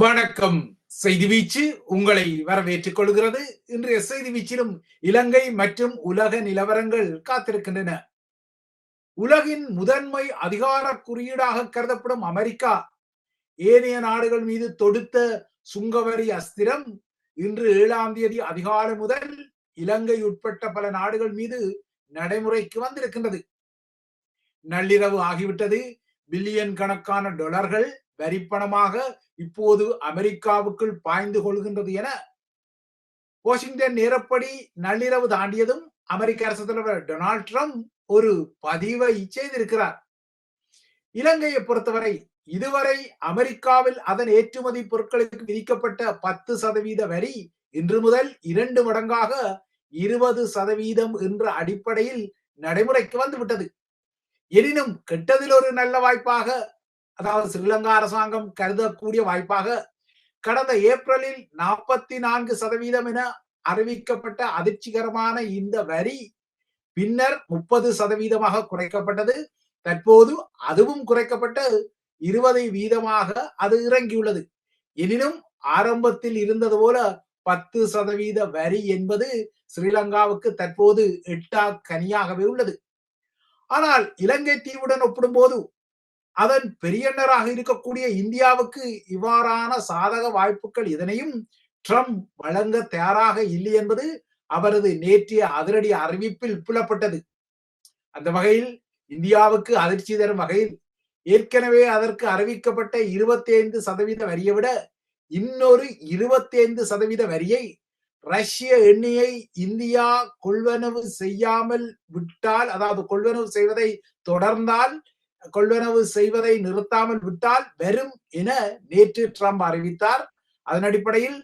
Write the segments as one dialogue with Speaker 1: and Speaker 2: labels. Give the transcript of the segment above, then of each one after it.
Speaker 1: வணக்கம். செய்தி வீச்சு உங்களை வரவேற்றுக் கொள்கிறது. இன்றைய செய்தி வீச்சிலும் இலங்கை மற்றும் உலக நிலவரங்கள் காத்திருக்கின்றன. உலகின் முதன்மை அதிகார குறியீடாக கருதப்படும் அமெரிக்கா ஏனைய நாடுகள் மீது தொடுத்த சுங்கவரி அஸ்திரம் இன்று ஏழாம் தேதி அதிகாலை முதல் இலங்கை உட்பட்ட பல நாடுகள் மீது நடைமுறைக்கு வந்திருக்கின்றது. நள்ளிரவு ஆகிவிட்டது. பில்லியன் கணக்கான டொலர்கள் வரிப்பணமாக இப்போது அமெரிக்காவுக்குள் பாய்ந்து கொள்கின்றது என வாஷிங்டன் நேரப்படி நள்ளிரவு தாண்டியதும் அமெரிக்க அரசு தலைவர் டொனால்ட் ட்ரம்ப் ஒரு பதிவை செய்திருக்கிறார். இலங்கையை பொறுத்தவரை இதுவரை அமெரிக்காவில் அதன் ஏற்றுமதி பொருட்களுக்கு விதிக்கப்பட்ட பத்து சதவீத வரி இன்று முதல் இரண்டு மடங்காக இருபது சதவீதம் என்ற அடிப்படையில் நடைமுறைக்கு வந்துவிட்டது. எனினும் கெட்டதில் ஒரு நல்ல வாய்ப்பாக அதாவது ஸ்ரீலங்கா அரசாங்கம் கருதக்கூடிய வாய்ப்பாக கடந்த ஏப்ரலில் நாற்பத்தி நான்கு சதவீதம் என அறிவிக்கப்பட்ட அதிர்ச்சிகரமான இந்த வரி பின்னர் முப்பது சதவீதமாக குறைக்கப்பட்டது. தற்போது அதுவும் குறைக்கப்பட்டு இருபது வீதமாக அது இறங்கியுள்ளது. எனினும் ஆரம்பத்தில் இருந்தது போல பத்து சதவீத வரி என்பது ஸ்ரீலங்காவுக்கு தற்போது எட்டா கனியாகவே உள்ளது. ஆனால் இலங்கை தீவுடன் ஒப்பிடும்போது அதன் பெரியனராக இருக்கக்கூடிய இந்தியாவுக்கு இவ்வாறான சாதக வாய்ப்புகள் இதனையும் ட்ரம்ப் வழங்க தயாராக இல்லை என்பது அவரது நேற்றைய அதிரடி அறிவிப்பில் புலப்பட்டது. அந்த வகையில் இந்தியாவுக்கு அதிர்ச்சி தரும் வகையில் ஏற்கனவே அதற்கு அறிவிக்கப்பட்ட இருபத்தி ஐந்து சதவீத வரியை விட இன்னொரு இருபத்தி ஐந்து சதவீத வரியை ரஷ்ய எண்ணெயை இந்தியா கொள்வனவு செய்யாமல் விட்டால் அதாவது கொள்வனவு செய்வதை தொடர்ந்தால் கொள்வனவு செய்வதை நிறுத்தாமல் விட்டால் வரும் என நேற்று ட்ரம்ப் அறிவித்தார். அதன் அடிப்படையில்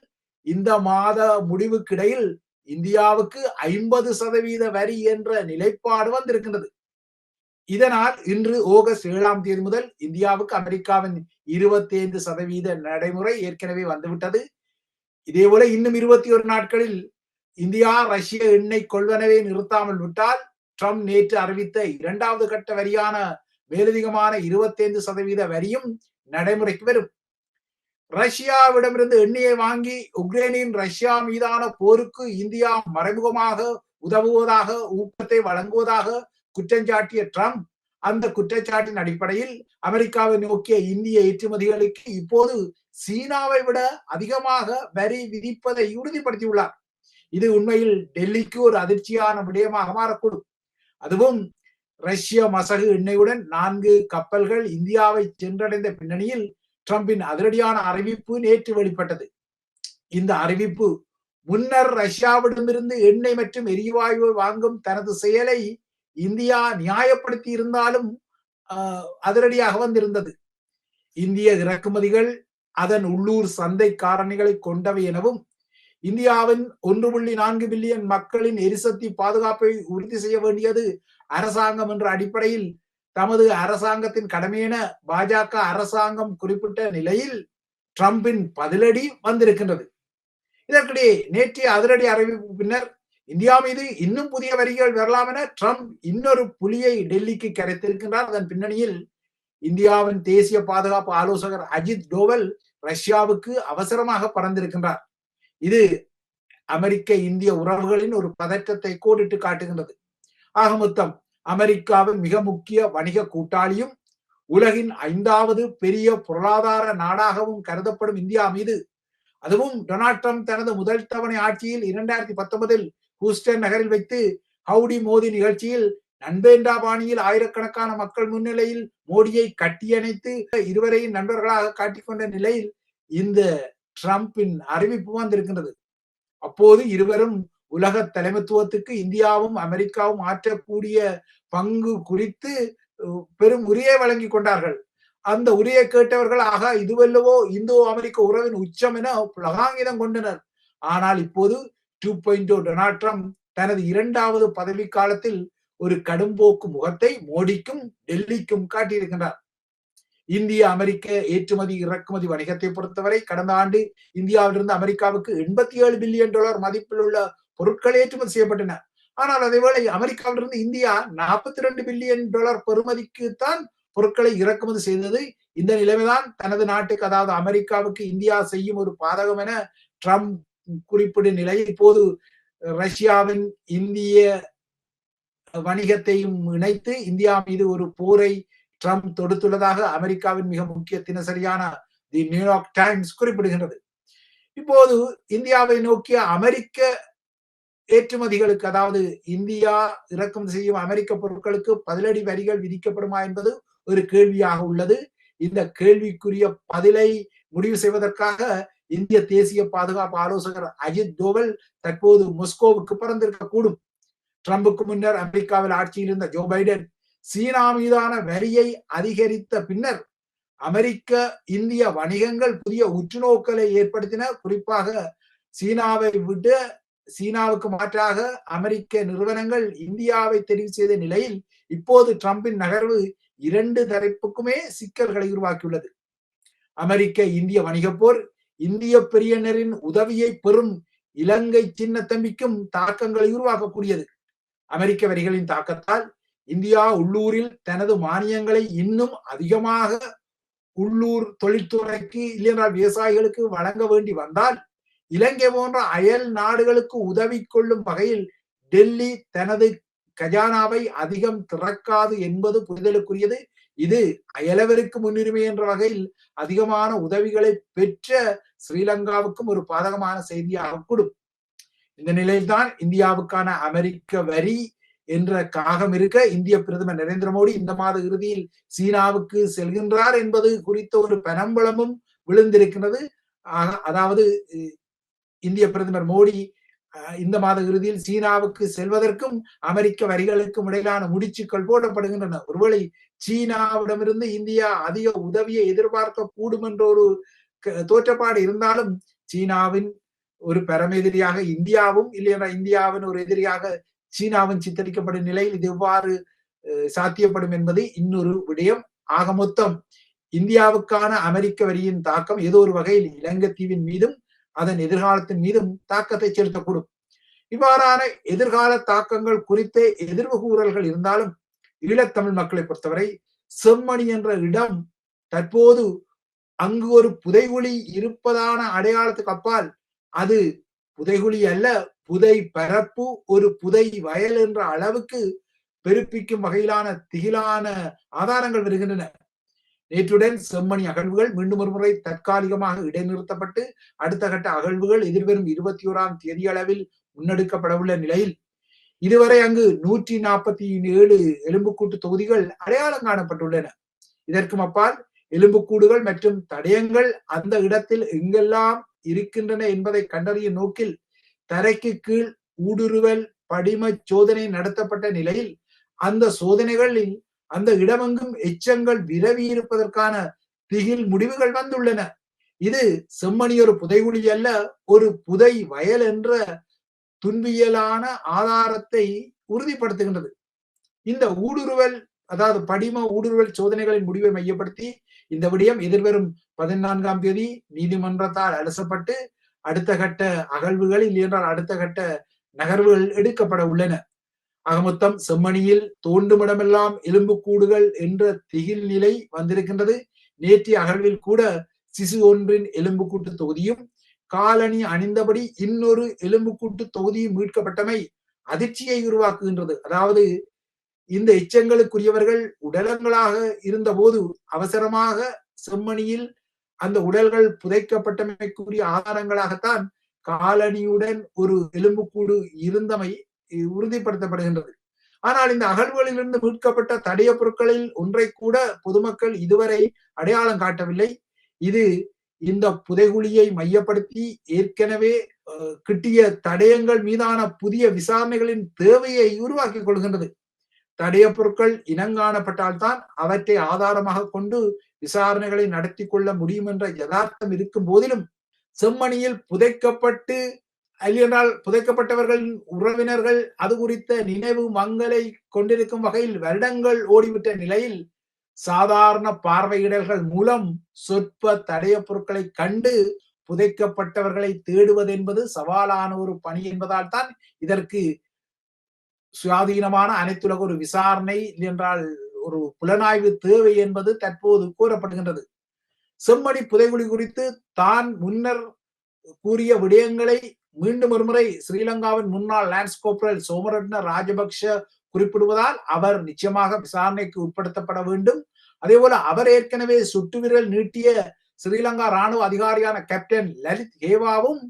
Speaker 1: இந்த மாத முடிவுக்கிடையில் இந்தியாவுக்கு ஐம்பது சதவீத வரி என்ற நிலைப்பாடு வந்திருக்கின்றது. இதனால் இன்று ஆகஸ்ட் ஏழாம் தேதி முதல் இந்தியாவுக்கு அமெரிக்காவின் இருபத்தி ஐந்து சதவீத நடைமுறை ஏற்கனவே வந்துவிட்டது. இதே போல இன்னும் இருபத்தி ஒரு நாட்களில் இந்தியா ரஷ்ய எண்ணெய் கொள்வனவை நிறுத்தாமல் விட்டால் ட்ரம்ப் நேற்று அறிவித்த இரண்டாவது கட்ட வரியான மேலதிகமான இருபத்தி ஐந்து சதவீத வரியும் நடைமுறைக்கு வரும். ரஷ்யாவிடமிருந்து எண்ணெயை வாங்கி உக்ரைனின் ரஷ்யா மீதான போருக்கு இந்தியா மறைமுகமாக உதவுவதாக ஊக்கத்தை வழங்குவதாக குற்றஞ்சாட்டிய ட்ரம்ப் அந்த குற்றச்சாட்டின் அடிப்படையில் அமெரிக்காவை நோக்கிய இந்திய ஏற்றுமதிகளுக்கு இப்போது சீனாவை விட அதிகமாக வரி விதிப்பதை உறுதிப்படுத்தியுள்ளார். இது உண்மையில் டெல்லிக்கு ஒரு அதிர்ச்சியான விடயமாக மாறக்கூடும். அதுவும் ரஷ்ய மசகு எண்ணெயுடன் நான்கு கப்பல்கள் இந்தியாவை சென்றடைந்த பின்னணியில் டிரம்பின் அதிரடியான அறிவிப்பு நேற்று வெளிப்பட்டது. இந்த அறிவிப்பு முன்னர் ரஷ்யாவிடமிருந்து எண்ணெய் மற்றும் எரிவாயு வாங்கும் தனது செயலை இந்தியா நியாயப்படுத்தி இருந்தாலும் அதிரடியாக வந்திருந்தது. இந்திய இறக்குமதிகள் அதன் உள்ளூர் சந்தை காரணிகளை கொண்டவை எனவும் இந்தியாவின் ஒன்று புள்ளி நான்கு பில்லியன் மக்களின் எரிசக்தி பாதுகாப்பை உறுதி செய்ய வேண்டியது அரசாங்கம் என்ற அடிப்படையில் தமது அரசாங்கத்தின் கடமையென பாஜக அரசாங்கம் குறிப்பிட்ட நிலையில் ட்ரம்பின் பதிலடி வந்திருக்கின்றது. இதற்கிடையே நேற்றைய அதிரடி அறிவிப்பு பின்னர் இந்தியா மீது இன்னும் புதிய வரிகள் வரலாம் என ட்ரம்ப் இன்னொரு புலியை டெல்லிக்கு கரைத்திருக்கின்றார். அதன் பின்னணியில் இந்தியாவின் தேசிய பாதுகாப்பு ஆலோசகர் அஜித் டோவல் ரஷ்யாவுக்கு அவசரமாக பறந்திருக்கின்றார். இது அமெரிக்க இந்திய உறவுகளின் ஒரு பதற்றத்தை கோடிட்டு காட்டுகின்றது. ஆக மொத்தம் அமெரிக்காவின் மிக முக்கிய வணிக கூட்டாளியும் உலகின் ஐந்தாவது பெரிய பொருளாதார நாடாகவும் கருதப்படும் இந்தியா மீது. அதுவும் டொனால்ட் ட்ரம்ப் தனது முதல் தவணை ஆட்சியில் இரண்டாயிரத்தி பத்தொன்பதில் ஹூஸ்டன் நகரில் வைத்து ஹவுடி மோடி நிகழ்ச்சியில் நண்பேண்டா பாணியில் ஆயிரக்கணக்கான மக்கள் முன்னிலையில் மோடியை கட்டியணைத்து இருவரையும் நண்பர்களாக காட்டிக்கொண்ட நிலையில் இந்த ட்ரம்பின் அறிவிப்பு வந்திருக்கின்றது. அப்போது இருவரும் உலக தலைமைத்துவத்துக்கு இந்தியாவும் அமெரிக்காவும் ஆற்றக்கூடிய பங்கு குறித்து பெரும் உரியை வழங்கி கொண்டார்கள். அந்த உரியை கேட்டவர்கள் ஆக இதுவல்லவோ இந்தோ அமெரிக்க உறவின் உச்சம் என புலகாங்கிதம் கொண்டனர். ஆனால் இப்போது டூ பாயிண்ட் டொனால்ட் ட்ரம்ப் தனது இரண்டாவது பதவி காலத்தில் ஒரு கடும்போக்கு முகத்தை மோடிக்கும் டெல்லிக்கும் காட்டியிருக்கின்றார். இந்திய அமெரிக்க ஏற்றுமதி இறக்குமதி வணிகத்தை பொறுத்தவரை கடந்த ஆண்டு இந்தியாவிலிருந்து அமெரிக்காவுக்கு எண்பத்தி ஏழு பில்லியன் டாலர் மதிப்பில் உள்ள பொருட்கள் ஏற்றுமதி செய்யப்பட்டன. ஆனால் அதேவேளை அமெரிக்காவிலிருந்து இந்தியா நாற்பத்தி ரெண்டு பில்லியன் டாலர் பெறுமதிக்கு தான் பொருட்களை இறக்குமதி செய்தது. இந்த நிலைமைதான் தனது நாட்டுக்கு அதாவது அமெரிக்காவுக்கு இந்தியா செய்யும் ஒரு பாதகம் என ட்ரம்ப் குறிப்பிடும் நிலை. இப்போது ரஷ்யாவின் இந்திய வணிகத்தையும் இணைத்து இந்தியா மீது ஒரு போரை ட்ரம்ப் தொடுத்துள்ளதாக அமெரிக்காவின் மிக முக்கிய தினசரியான தி நியூயார்க் டைம்ஸ் குறிப்பிடுகின்றது. இப்போது இந்தியாவை நோக்கிய அமெரிக்க ஏற்றுமதிகளுக்கு அதாவது இந்தியா இறக்குமதி செய்யும் அமெரிக்க பொருட்களுக்கு பதிலடி வரிகள் விதிக்கப்படுமா என்பது ஒரு கேள்வியாக உள்ளது. இந்த கேள்விக்குரிய பதிலை முடிவு செய்வதற்காக இந்திய தேசிய பாதுகாப்பு ஆலோசகர் அஜித் தோவல் தற்போது மொஸ்கோவுக்கு பறந்திருக்க கூடும் ட்ரம்புக்கு முன்னர் அமெரிக்காவில் ஆட்சியில் இருந்த ஜோ பைடன் சீனா மீதான வரியை அதிகரித்த பின்னர் அமெரிக்க இந்திய வணிகங்கள் புதிய உற்றுநோக்கலை ஏற்படுத்தின. குறிப்பாக சீனாவை விட்டு சீனாவுக்கு மாற்றாக அமெரிக்க நிறுவனங்கள் இந்தியாவை தெரிவு செய்த நிலையில் இப்போது டிரம்பின் நகர்வு இரண்டு தரப்புக்குமே சிக்கல்களை உருவாக்கியுள்ளது. அமெரிக்க இந்திய வணிக போர் இந்திய பெரியனரின் உதவியை பெறும் இலங்கை சின்ன தம்பிக்கும் தாக்கங்களை உருவாக்கக்கூடியது. அமெரிக்க வரிகளின் தாக்கத்தால் இந்தியா உள்ளூரில் தனது மானியங்களை இன்னும் அதிகமாக உள்ளூர் தொழில்துறைக்கு இல்லையென்றால் விவசாயிகளுக்கு வழங்க வேண்டி வந்தால் இலங்கை போன்ற அயல் நாடுகளுக்கு உதவி கொள்ளும் வகையில் டெல்லி தனது கஜானாவை அதிகம் திறக்காது என்பது புரிதலுக்குரியது. இது அயலவருக்கு முன்னுரிமை என்ற வகையில் அதிகமான உதவிகளை பெற்ற ஸ்ரீலங்காவுக்கும் ஒரு பாதகமான செய்தியாக கூடும். இந்த நிலையில்தான் இந்தியாவுக்கான அமெரிக்க வரி என்ற காகம் இருக்க இந்திய பிரதமர் நரேந்திர மோடி இந்த மாத இறுதியில் சீனாவுக்கு செல்கின்றார் என்பது குறித்த ஒரு பனம்பளமும் விழுந்திருக்கிறது அதாவது இந்திய பிரதமர் மோடி இந்த மாத இறுதியில் சீனாவுக்கு செல்வதற்கும் அமெரிக்க வரிகளுக்கும் இடையிலான முடிச்சுக்கள் போடப்படுகின்றன. ஒருவேளை சீனாவிடமிருந்து இந்தியா அதிக உதவியை எதிர்பார்க்க கூடும் என்ற ஒரு தோற்றப்பாடு இருந்தாலும் சீனாவின் ஒரு பரமெதிரியாக இந்தியாவும் இல்லையா இந்தியாவின் ஒரு எதிரியாக சீனாவின் சித்தரிக்கப்படும் நிலையில் இது எவ்வாறு சாத்தியப்படும் என்பது இன்னொரு விடயம். ஆக மொத்தம் இந்தியாவுக்கான அமெரிக்க வரியின் தாக்கம் ஏதோ ஒரு வகையில் இலங்கை தீவின் மீதும் அதன் எதிர்காலத்தின் மீதும் தாக்கத்தை செலுத்தக்கூடும். இவ்வாறான எதிர்கால தாக்கங்கள் குறித்த எதிர்வு கூறல்கள் இருந்தாலும் ஈழத்தமிழ் மக்களை பொறுத்தவரை செம்மணி என்ற இடம் தற்போது அங்கு ஒரு புதைகுழி இருப்பதான அடையாளத்துக்கு அப்பால் அது புதைகுழி அல்ல புதை பரப்பு ஒரு புதை வயல் என்ற அளவுக்கு பெருப்பிக்கும் வகையிலான திகிலான ஆதாரங்கள் வருகின்றன. நேற்றுடன் செம்மணி அகழ்வுகள் மீண்டும் ஒருமுறை தற்காலிகமாக இடைநிறுத்தப்பட்டு அடுத்த கட்ட அகழ்வுகள் எதிர்வரும் இருபத்தி ஓராம் தேதி அளவில் முன்னெடுக்கப்படவுள்ள நிலையில் இதுவரை அங்கு நூற்றி நாற்பத்தி ஏழு எலும்புக்கூட்டு தொகுதிகள் அடையாளம் காணப்பட்டுள்ளன. இதற்கும் அப்பால் எலும்புக்கூடுகள் மற்றும் தடயங்கள் அந்த இடத்தில் எங்கெல்லாம் இருக்கின்றன என்பதை கண்டறியும் நோக்கில் தரைக்கு கீழ் ஊடுருவல் படிம சோதனை நடத்தப்பட்ட நிலையில் அந்த சோதனைகளில் அந்த இடமெங்கும் எச்சங்கள் விரவி இருப்பதற்கான திகில் முடிவுகள் வந்துள்ளன. இது செம்மணி ஒரு புதைகுழி அல்ல ஒரு புதை வயல் என்ற துன்பியலான ஆதாரத்தை உறுதிப்படுத்துகின்றது. இந்த ஊடுருவல் அதாவது படிம ஊடுருவல் சோதனைகளின் முடிவை மையப்படுத்தி இந்த விடயம் எதிர்வரும் பதினான்காம் தேதி நீதிமன்றத்தால் அலசப்பட்டு அடுத்த கட்ட அகழ்வுகள் இல்லையென்றால் அடுத்த கட்ட நகர்வுகள் எடுக்கப்பட உள்ளன. அகமொத்தம் செம்மணியில் தோண்டுமிடமெல்லாம் எலும்புக்கூடுகள் என்ற திகில் நிலை வந்திருக்கின்றது. நேற்றைய அகழ்வில் கூட சிசு ஒன்றின் எலும்புக்கூட்டு தொகுதியும் காலணி அணிந்தபடி இன்னொரு எலும்புக்கூட்டு தொகுதியும் மீட்கப்பட்டமை அதிர்ச்சியை உருவாக்குகின்றது. அதாவது இந்த எச்சங்களுக்குரியவர்கள் உடலங்களாக இருந்தபோது அவசரமாக செம்மணியில் அந்த உடல்கள் புதைக்கப்பட்டமைக்குரிய ஆதாரங்களாகத்தான் காலணியுடன் ஒரு எலும்புக்கூடு இருந்தமை உறுதிப்படுத்தப்படுகின்றது. ஆனால் இந்த அகழ்வுகளிலிருந்து மீட்கப்பட்ட தடைய பொருட்களில் ஒன்றை கூட பொதுமக்கள் இதுவரை அடையாளம் காட்டவில்லை. இது இந்த புதைகுழியை மையப்படுத்தி ஏற்கனவே கிட்டிய தடயங்கள் மீதான புதிய விசாரணைகளின் தேவையை உருவாக்கிக் கொள்கின்றது. தடைய பொருட்கள் இனங்காணப்பட்டால்தான் அவற்றை ஆதாரமாக கொண்டு விசாரணைகளை நடத்தி கொள்ள முடியும் என்ற யதார்த்தம் இருக்கும் போதிலும் செம்மணியில் புதைக்கப்பட்டு இல்லையென்றால் புதைக்கப்பட்டவர்களின் உறவினர்கள் அது குறித்த நினைவு மங்களை கொண்டிருக்கும் வகையில் வருடங்கள் ஓடிவிட்ட நிலையில் சாதாரண பார்வையிடல்கள் மூலம் சொற்ப தடைய பொருட்களை கண்டு புதைக்கப்பட்டவர்களை தேடுவது என்பது சவாலான ஒரு பணி என்பதால் தான் இதற்கு சுயாதீனமான அனைத்துலக ஒரு விசாரணை என்றால் ஒரு புலனாய்வு தேவை என்பது தற்போது கூறப்படுகின்றது. செம்மணி புதைகுழி குறித்து தான் முன்னர் கூறிய விடயங்களை மீண்டும் ஒருமுறை ஸ்ரீலங்காவின் முன்னாள் லான்ஸ் கோப்ரல் சோமரட்ன ராஜபக்ஷ குறிப்பிடுவதால் அவர் நிச்சயமாக விசாரணைக்கு உட்படுத்தப்பட வேண்டும். அதே போல அவர் ஏற்கனவே சுட்டு விரல் நீட்டிய ஸ்ரீலங்கா ராணுவ அதிகாரியான கேப்டன் லலித் ஹேவாவும்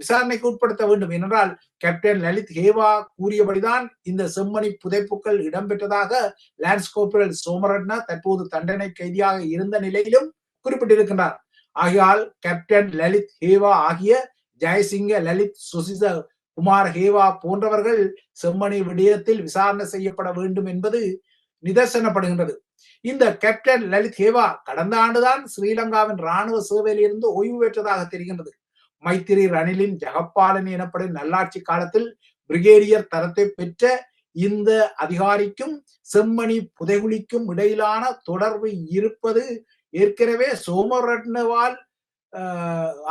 Speaker 1: விசாரணைக்கு உட்படுத்த வேண்டும். என்றால் கேப்டன் லலித் ஹேவா கூறியபடிதான் இந்த செம்மணி புதைப்புகள் இடம்பெற்றதாக லான்ஸ் சோமரட்ன தற்போது தண்டனை கைதியாக இருந்த நிலையிலும் குறிப்பிட்டிருக்கின்றார். ஆகையால் கேப்டன் லலித் ஹேவா ஆகிய ஜெயசிங்க லலித் சுசித குமார் ஹேவா போன்றவர்கள் செம்மணி விடயத்தில் விசாரணை செய்யப்பட வேண்டும் என்பது நிதர்சனப்படுகின்றது. இந்த கேப்டன் லலித் ஹேவா கடந்த ஆண்டுதான் ஸ்ரீலங்காவின் ராணுவ சேவையில் இருந்து ஓய்வு பெற்றதாக தெரிகின்றது. மைத்திரி ரணிலின் ஜெகப்பாலன் எனப்படும் நல்லாட்சி காலத்தில் பிரிகேடியர் தரத்தை பெற்ற இந்த அதிகாரிக்கும் செம்மணி புதைகுலிக்கும் இடையிலான தொடர்பு இருப்பது ஏற்கனவே சோமரட்னவால்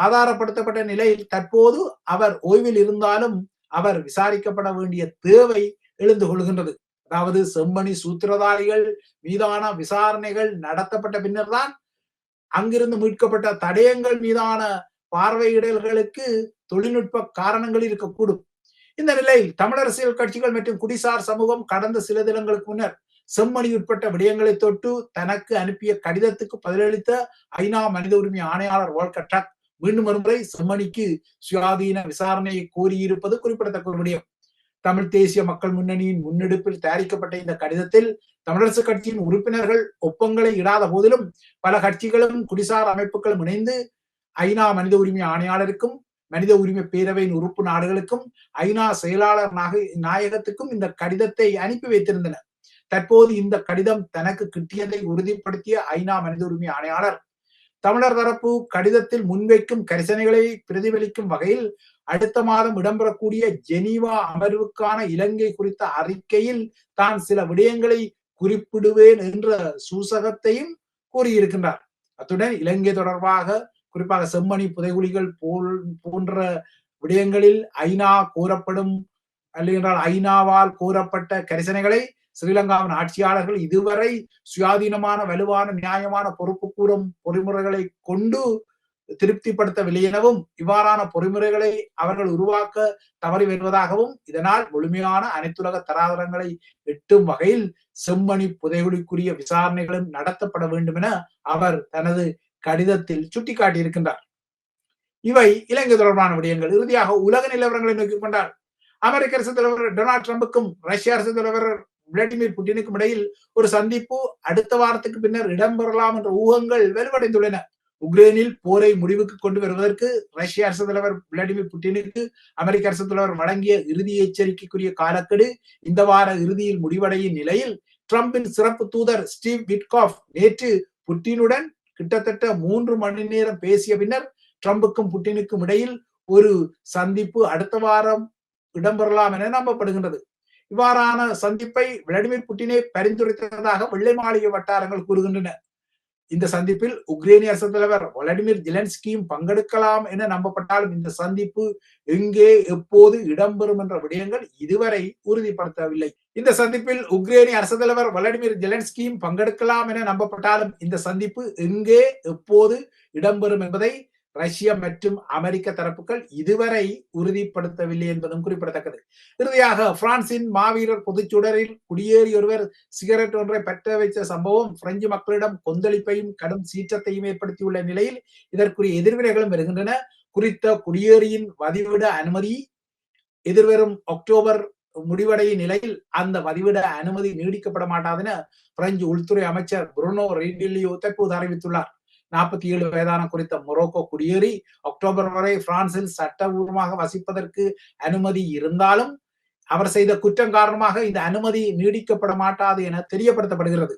Speaker 1: ஆதாரப்படுத்தப்பட்ட நிலையில் தற்போது அவர் ஓய்வில் இருந்தாலும் அவர் விசாரிக்கப்பட வேண்டிய தேவை எழுந்து கொள்கின்றது. அதாவது செம்மணி சூத்திரதாரிகள் மீதான விசாரணைகள் நடத்தப்பட்ட பின்னர் தான் அங்கிருந்து மீட்கப்பட்ட தடயங்கள் மீதான பார்வையிடல்களுக்கு தொழில்நுட்ப காரணங்கள் இருக்கக்கூடும். இந்த நிலையில் தமிழரசியல் கட்சிகள் மற்றும் குடிசார் சமூகம் கடந்த சில தினங்களுக்கு முன்னர் செம்மணி உட்பட்ட விடயங்களை தொட்டு தனக்கு அனுப்பிய கடிதத்துக்கு பதிலளித்த ஐநா மனித உரிமை ஆணையாளர் வோல்கர் டக் மீண்டும் ஒருமுறை செம்மணிக்கு சுயாதீன விசாரணையை கோரியிருப்பது குறிப்பிடத்தக்க முடியும் விடயம். தமிழ் தேசிய மக்கள் முன்னணியின் முன்னெடுப்பில் தயாரிக்கப்பட்ட இந்த கடிதத்தில் தமிழரசு கட்சியின் உறுப்பினர்கள் ஒப்பங்களை இடாத போதிலும் பல கட்சிகளும் குடிசார் அமைப்புகளும் இணைந்து ஐநா மனித உரிமை ஆணையாளருக்கும் மனித உரிமை பேரவையின் உறுப்பு நாடுகளுக்கும் ஐநா செயலாளர் நாயகத்துக்கும் இந்த கடிதத்தை அனுப்பி வைத்திருந்தனர் தற்போது இந்த கடிதம் தனக்கு கிட்டியதை உறுதிப்படுத்திய ஐநா மனித உரிமை ஆணையாளர். தமிழர் தரப்பு கடிதத்தில் முன்வைக்கும் கரிசனைகளை பிரதிபலிக்கும் வகையில் அடுத்த மாதம் இடம்பெறக்கூடிய ஜெனீவா அமர்வுக்கான இலங்கை குறித்த அறிக்கையில் தான் சில விடயங்களை குறிப்பிடுவேன் என்ற சூசகத்தையும் கூறியிருக்கின்றார். அத்துடன் இலங்கை தொடர்பாக குறிப்பாக செம்மணி புதைகுலிகள் போல் போன்ற விடயங்களில் ஐநா கூறப்படும் அல்ல ஐநாவால் கூறப்பட்ட கரிசனைகளை ஸ்ரீலங்காவின் ஆட்சியாளர்கள் இதுவரை சுயாதீனமான வலுவான நியாயமான பொறுப்பு கூறும் பொறிமுறைகளை கொண்டு திருப்திப்படுத்தவில்லை எனவும் இவ்வாறான பொறிமுறைகளை அவர்கள் உருவாக்க தவறி வருவதாகவும் இதனால் முழுமையான அனைத்துலக தராதரங்களை எட்டும் வகையில் செம்மணி புதைகுலிக்குரிய விசாரணைகளும் நடத்தப்பட வேண்டும் என அவர் தனது கடிதத்தில் சுட்டிக்காட்டியிருக்கின்றார். இவை இலங்கை தொடர்பான விடயங்கள். இறுதியாக உலக நிலவரங்களை நோக்கிக் கொண்டார். அமெரிக்க அரசு தலைவர் டொனால்ட் ட்ரம்புக்கும் ரஷ்ய அரசு தலைவர் விளாடிமிர் புட்டினுக்கும் இடையில் ஒரு சந்திப்பு அடுத்த வாரத்துக்கு பின்னர் இடம்பெறலாம் என்ற ஊகங்கள் வலுவடைந்துள்ளன. உக்ரைனில் போரை முடிவுக்கு கொண்டு வருவதற்கு ரஷ்ய அரசு தலைவர் விளாடிமிர் புட்டினுக்கு அமெரிக்க அரசு தலைவர் வழங்கிய இறுதி எச்சரிக்கைக்குரிய காலக்கெடு இந்த வார இறுதியில் முடிவடையும் நிலையில் டிரம்பின் சிறப்பு தூதர் ஸ்டீவ் விட்காஃப் நேற்று புட்டினுடன் கிட்டத்தட்ட மூன்று மணி நேரம் பேசிய பின்னர் ட்ரம்புக்கும் புட்டினுக்கும் இடையில் ஒரு சந்திப்பு அடுத்த வாரம் இடம்பெறலாம் என நம்பப்படுகின்றது. இவ்வாறான சந்திப்பை விளாடிமிர் புட்டினே பரிந்துரைத்ததாக வெள்ளை மாளிகை வட்டாரங்கள் கூறுகின்றன. இந்த சந்திப்பில் உக்ரைனிய அரசு தலைவர் விளாடிமிர் ஜிலன்ஸ்கியும் பங்கெடுக்கலாம் என நம்பப்பட்டாலும் இந்த சந்திப்பு எங்கே எப்போது இடம்பெறும் என்ற விடயங்கள் இதுவரை உறுதிப்படுத்தவில்லை. இந்த சந்திப்பில் உக்ரைனிய அரசு தலைவர் விளாடிமிர் ஜெலன்ஸ்கியும் பங்கெடுக்கலாம் என நம்பப்பட்டாலும் இந்த சந்திப்பு எங்கே எப்போது இடம்பெறும் என்பதை ரஷ்யா மற்றும் அமெரிக்க தரப்புகள் இதுவரை உறுதிப்படுத்தவில்லை என்பதும் குறிப்பிடத்தக்கது. இறுதியாக பிரான்சின் மாவீரர் பொதுச்சுடரில் குடியேறி ஒருவர் சிகரெட் ஒன்றை பற்ற வைத்த சம்பவம் பிரெஞ்சு மக்களிடம் கொந்தளிப்பையும் கடும் சீற்றத்தையும் ஏற்படுத்தியுள்ள நிலையில் இதற்குரிய எதிர்வினைகளும் வருகின்றன. குறித்த குடியேறியின் வதிவிட அனுமதி எதிர்வரும் அக்டோபர் முடிவடையும் நிலையில் அந்த வதிவிட அனுமதி நீடிக்கப்பட மாட்டாது என பிரெஞ்சு உள்துறை அமைச்சர் புருனோ ரெய்டிலியோ தற்போது அறிவித்துள்ளார். நாற்பத்தி ஏழு வயதான குறித்த மொரோக்கோ குடியேறி அக்டோபர் வரை பிரான்சில் சட்டபூர்வமாக வசிப்பதற்கு அனுமதி இருந்தாலும் அவர் செய்த குற்றம் காரணமாக இந்த அனுமதி நீடிக்கப்பட மாட்டாது என தெரியப்படுத்தப்படுகிறது.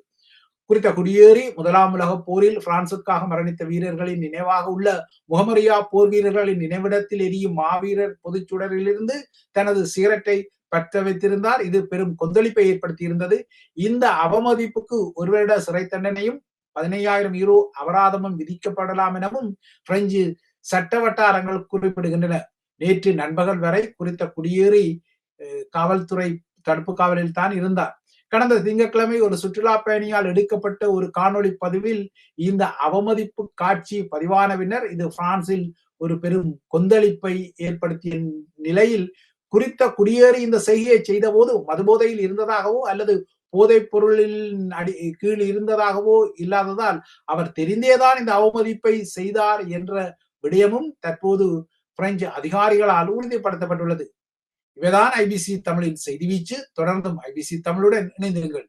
Speaker 1: குறித்த குடியேறி முதலாம் உலக போரில் பிரான்சுக்காக மரணித்த வீரர்களின் நினைவாக உள்ள முகமரியா போர் வீரர்களின் நினைவிடத்தில் எரியும் மாவீரர் பொதுச்சுடரிலிருந்து தனது சிகரெட்டை பற்ற வைத்திருந்தார். இது பெரும் கொந்தளிப்பை ஏற்படுத்தியிருந்தது. இந்த அவமதிப்புக்கு ஒரு வருட சிறை தண்டனையும் பதினையாயிரம் யூரோ அபராதமும் விதிக்கப்படலாம் எனவும் பிரெஞ்சு சட்ட வட்டாரங்கள் குறிப்பிடுகின்றன. நேற்று நண்பகல் வரை குறித்த குடியேறி காவல்துறை தடுப்பு காவலில் தான் இருந்தார். கடந்த திங்கட்கிழமை ஒரு சுற்றுலா பயணியால் எடுக்கப்பட்ட ஒரு காணொளி பதிவில் இந்த அவமதிப்பு காட்சி பதிவான பின்னர் இது பிரான்சில் ஒரு பெரும் கொந்தளிப்பை ஏற்படுத்திய நிலையில் குறித்த குடியேறி இந்த செய்கையை செய்த போது மதுபோதையில் இருந்ததாகவோ அல்லது போதைப் பொருளில் அடி கீழ் இருந்ததாகவோ இல்லாததால் அவர் தெரிந்தேதான் இந்த அவமதிப்பை செய்தார் என்ற விடயமும் தற்போது பிரெஞ்சு அதிகாரிகளால் உறுதிப்படுத்தப்பட்டுள்ளது. இவைதான் ஐபிசி தமிழின் செய்தி வீச்சு. தொடர்ந்தும் ஐபிசி தமிழுடன் இணைந்திருங்கள்.